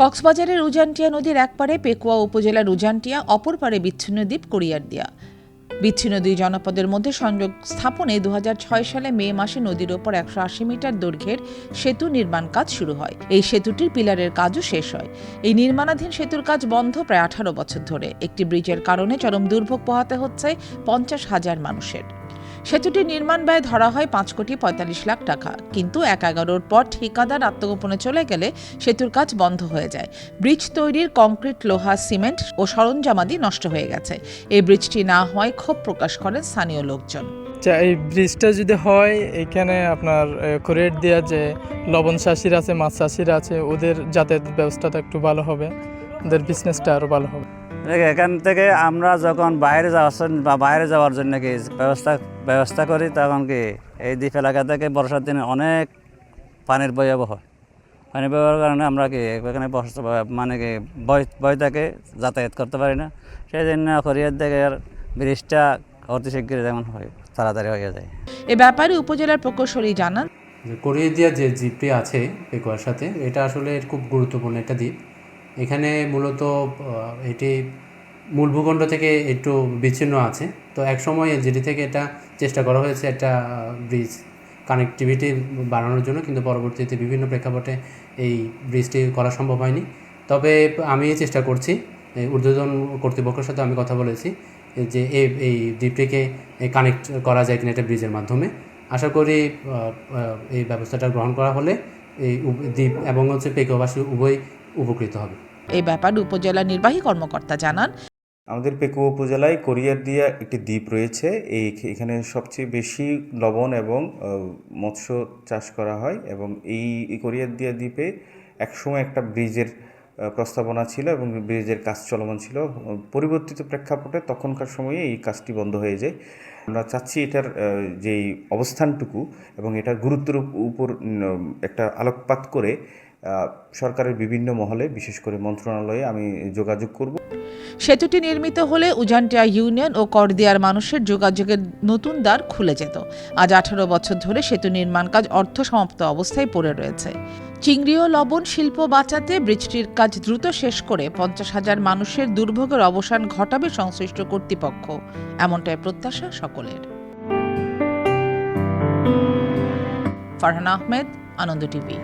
কক্সবাজারের উজানটিয়া নদীর একপারে পেকুয়া উপজেলার উজানটিয়া, অপর পারে বিচ্ছিন্ন দ্বীপ কোরিয়ারদিয়া বিচ্ছিন্ন দুই জনপদের মধ্যে সংযোগ স্থাপনে দুহাজার ছয় সালে মে মাসে নদীর ওপর একশো আশি মিটার দৈর্ঘ্যের সেতু নির্মাণ কাজ শুরু হয়। এই সেতুটির পিলারের কাজও শেষ হয়। এই নির্মাণাধীন সেতুর কাজ বন্ধ প্রায় আঠারো বছর ধরে। একটি ব্রিজের কারণে চরম দুর্ভোগ পোহাতে হচ্ছে পঞ্চাশ হাজার মানুষের। সেতুটির নির্মাণ ব্যয় ধরা হয় পাঁচ কোটি পঁয়তাল্লিশ লাখ টাকা। কিন্তু এক এগারোর পর ঠিকাদার আত্মগোপনে চলে গেলে সেতুর কাজ বন্ধ হয়ে যায়। ব্রিজ তৈরির কংক্রিট, লোহা, সিমেন্ট ও সরঞ্জামাদি নষ্ট হয়ে গেছে। এই ব্রিজটি না হওয়ায় ক্ষোভ প্রকাশ করেন স্থানীয় লোকজন। আচ্ছা এই ব্রিজটা যদি হয়, এখানে আপনার কোরেট দেওয়া যে লবণ চাষির আছে, মাছ চাষির আছে, ওদের যাতায়াত ব্যবস্থাটা একটু ভালো হবে। ওদের বিজনেসটা আরও ভালো হবে। এখান থেকে আমরা যখন বাইরে যাওয়ার জন্য- বা বাইরে যাওয়ার জন্য কি ব্যবস্থা ব্যবস্থা করি তখন কি এই দ্বীপ এলাকা থেকে বর্ষার দিনে অনেক পানির বয়াবহ হয় পানির বয়াবহার কারণে আমরা কি এখানে বস- মানে কি বয় বয় থেকে যাতায়াত করতে পারি না। সেই জন্য খরিয়ার থেকে ব্রিজটা অতি শীঘ্রই যেমন হয় তাড়াতাড়ি হয়ে যায়। এ ব্যাপারে উপজেলার প্রকৌশলী জানান। কোরিয়া দিয়া যে দ্বীপটি আছে পেকুয়ার সাথে এটা আসলে খুব গুরুত্বপূর্ণ একটা দ্বীপ। এখানে মূলত এটি মূল ভূখণ্ড থেকে একটু বিচ্ছিন্ন আছে। তো এক সময় যেটি থেকে এটা চেষ্টা করা হয়েছে একটা ব্রিজ কানেক্টিভিটি বাড়ানোর জন্য, কিন্তু পরবর্তীতে বিভিন্ন প্রেক্ষাপটে এই ব্রিজটি করা সম্ভব হয়নি। তবে আমি চেষ্টা করছি ঊর্ধ্বতন কর্তৃপক্ষের সাথে আমি কথা বলেছি যে এই দ্বীপটিকে কানেক্ট করা যায় কিনা একটা ব্রিজের মাধ্যমে। আশা করি এই ব্যবস্থাটা গ্রহণ করা হলে এই দ্বীপ এবং হচ্ছে পেকোবাসী উভয় উপকৃত হবে। এই ব্যাপারে উপজেলা নির্বাহী কর্মকর্তা জানান। আমাদের পেকুয়া উপজেলায় কোরিয়ার দিয়া একটি দ্বীপ রয়েছে। এই এখানে সবচেয়ে বেশি লবণ এবং মৎস্য চাষ করা হয় এবং এই কোরিয়ার দিয়া দ্বীপে একসময় একটা ব্রিজের প্রস্তাবনা ছিল এবং ব্রিজের কাজ চলমান ছিল। পরিবর্তিত প্রেক্ষাপটে তখনকার সময়ে এই কাজটি বন্ধ হয়ে যায়। আমরা চাচ্ছি এটার যেই অবস্থানটুকু এবং এটার গুরুত্বের উপর একটা আলোকপাত করে সরকারের বিভিন্ন মহলে, বিশেষ করে মন্ত্রণালয়ে আমি যোগাযোগ করব। সেতুটি নির্মিত হলে উজানটিয়া ইউনিয়ন ও করদিয়ার মানুষের যোগাযোগের নতুন দ্বার খুলে যেত। আজ আঠারো বছর ধরে সেতু নির্মাণ কাজ অর্ধ সমাপ্ত অবস্থায় পড়ে রয়েছে। চিংড়ি ও লবণ শিল্প বাঁচাতে ব্রিজটির কাজ দ্রুত শেষ করে পঞ্চাশ হাজার মানুষের দুর্ভোগের অবসান ঘটাবে সংশ্লিষ্ট কর্তৃপক্ষ। এমনটাই প্রত্যাশা সকলের। ফারহান আহমেদ, আনন্দ টিভি।